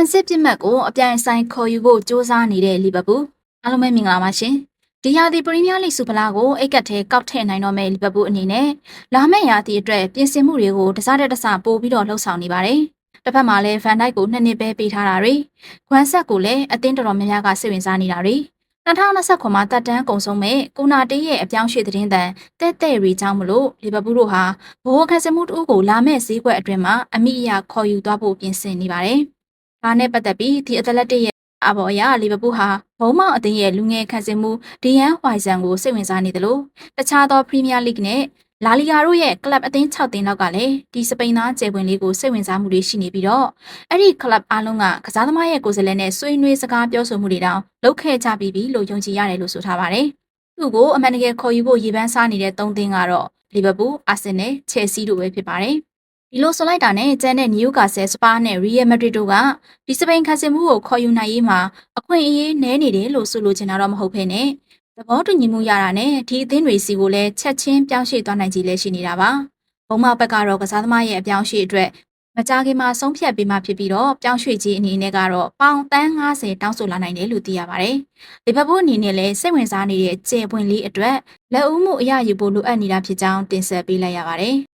ခံစစ်ပြစ်မှတ်ကိုအပြိုင်ဆိုင်ခေါ်ယူဖို့စ조사နေတဲ့လီဗာပူးအားလုံးပဲမင်္ဂလာပါရှင်ဒီရာသီပရီးမီးယားလိဂ်စူဖလားကိုအိတ်ကတ်ထဲကောက်ထည့်နိုင်တော့မယ့်လီဗာပူးအနေနဲ့လာမယ့်ရာသီအတွက်ပြင်ဆင်မှုတွေကိုတစားတဲ့တစားပို့ပြီးတော့လှုပ်ဆောင်နေပါတယ်တစ်ဖက်မှာလည်းဗန်ဒိုက်ကိုနှစ်နှစ်ပဲပေးထားတာတွေခွမ်ဆက်ကိုလည်းအသင်းတော်တော်များများကစိတ်ဝင်စားနေတာတွေ2029မှာတက်တန်းကုံဆုံးမဲ့ကိုနာတေးရဲ့အပြောင်းရွှေ့သတင်းတန်တဲ့တဲ့ရီကြောင့်မလို့လီဗာပူးတို့ဟာဘိုးခက်စမှုတူကိုလာမဲ့ဈေးကွက်အတွင်းမှာအမိအယခေါ်ယူသွားဖို့ပြင်ဆင်နေပါတယ်။ ဒါနဲ့ပတ်သက်ပြီးဒီအသလက်တစ်ရဲ့အဘော်အရလီဗာပူးဟာဘုံမောင်အသင်းရဲ့လူငယ်ခန့်စင်မှုဒီယန်ဟွိုင်ဆန်ကိုစိတ်ဝင်စားနေတယ်လို့တခြားသောပရီးမီးယားလိဂ်နဲ့လာလီဂါတို့ရဲ့ကလပ်အသင်း6သင်းလောက်ကလည်းဒီစပိန်သားကျယ်ပွင့်လေးကိုစိတ်ဝင်စားမှုတွေရှိနေပြီးတော့အဲ့ဒီကလပ်အားလုံးကကစားသမားရဲ့ကိုယ်စားလှယ်နဲ့ဆွေးနွေးစကားပြောဆိုမှုတွေတောင်လုပ်ခဲ့ကြပြီးပြီလို့ယုံကြည်ရတယ်လို့ဆိုထားပါတယ်။သူ့ကိုအမှန်တကယ်ခေါ်ယူဖို့ရည်ပန်းစားနေတဲ့၃သင်းကတော့လီဗာပူး၊အာဆင်နယ်၊ချယ်ဆီတို့ပဲဖြစ်ပါတယ်။ ဒီလိုဆိုလိုက်တာနဲ့ကျန်တဲ့နယူကာဆယ်စပါးနဲ့ရီယယ်မက်ဒရစ်တို့ကဒီစပိန်ခန့်စင်မှုကိုခေါ်ယူနိုင်ရေးမှာအခွင့်အရေးနည်းနေတယ်လို့ဆိုလိုချင်တာတော့မဟုတ်ဘဲနဲ့သဘောတူညီမှုရတာနဲ့ဒီအသင်းတွေစီကိုလည်းချက်ချင်းပြောင်းရွှေ့သွားနိုင်ကြလည်းရှိနေတာပါ။ဘုံမောက်ဘက်ကတော့ကစားသမားရဲ့အပြောင်းရွှေ့အတွက်မကြခင်မှာဆုံးဖြတ်ပေးမှဖြစ်ပြီးတော့ပြောင်းရွှေ့ခြင်းအနေနဲ့ကတော့ပေါင်တန်း90တောင်းဆိုလာနိုင်တယ်လို့သိရပါတယ်။လီဗာပူးအနေနဲ့လည်းစိတ်ဝင်စားနေတဲ့ကျေပွင့်လေးအတွက်လက်ဦးမှုအရယူဖို့လိုအပ်နေတာဖြစ်ကြောင်းတင်ဆက်ပေးလိုက်ရပါတယ်။